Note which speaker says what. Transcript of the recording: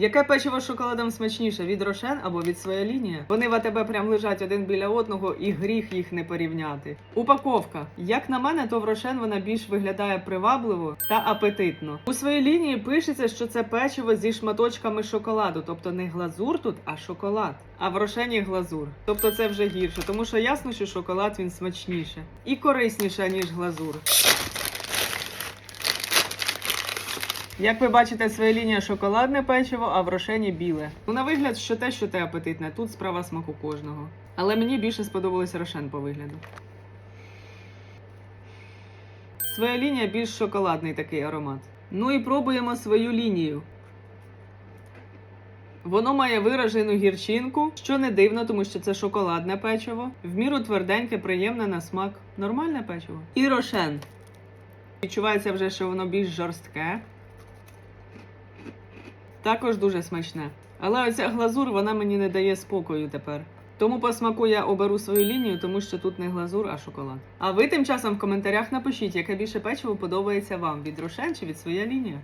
Speaker 1: Яке печиво з шоколадом смачніше від Рошен або від своя лінія? Вони в АТБ прям лежать один біля одного, і гріх їх не порівняти. Упаковка. Як на мене, то в Рошен вона більш виглядає привабливо та апетитно. У своїй лінії пишеться, що це печиво зі шматочками шоколаду, тобто не глазур тут, а шоколад. А в Рошені глазур. Тобто це вже гірше, тому що ясно, що шоколад він смачніше і корисніше, ніж глазур. Як ви бачите, своя лінія шоколадне печиво, а в рошені біле. Ну, на вигляд, що те, що те апетитне. Тут справа смаку кожного. Але мені більше сподобалось рошен по вигляду. Своя лінія більш шоколадний такий аромат. Ну і пробуємо свою лінію. Воно має виражену гірчинку, що не дивно, тому що це шоколадне печиво. В міру тверденьке, приємне на смак. Нормальне печиво. І рошен. Відчувається вже, що воно більш жорстке. Також дуже смачне. Але оця глазур вона мені не дає спокою тепер. Тому по смаку я оберу свою лінію, тому що тут не глазур, а шоколад. А ви тим часом в коментарях напишіть, яке більше печиво подобається вам від Рошен чи від своя лінія.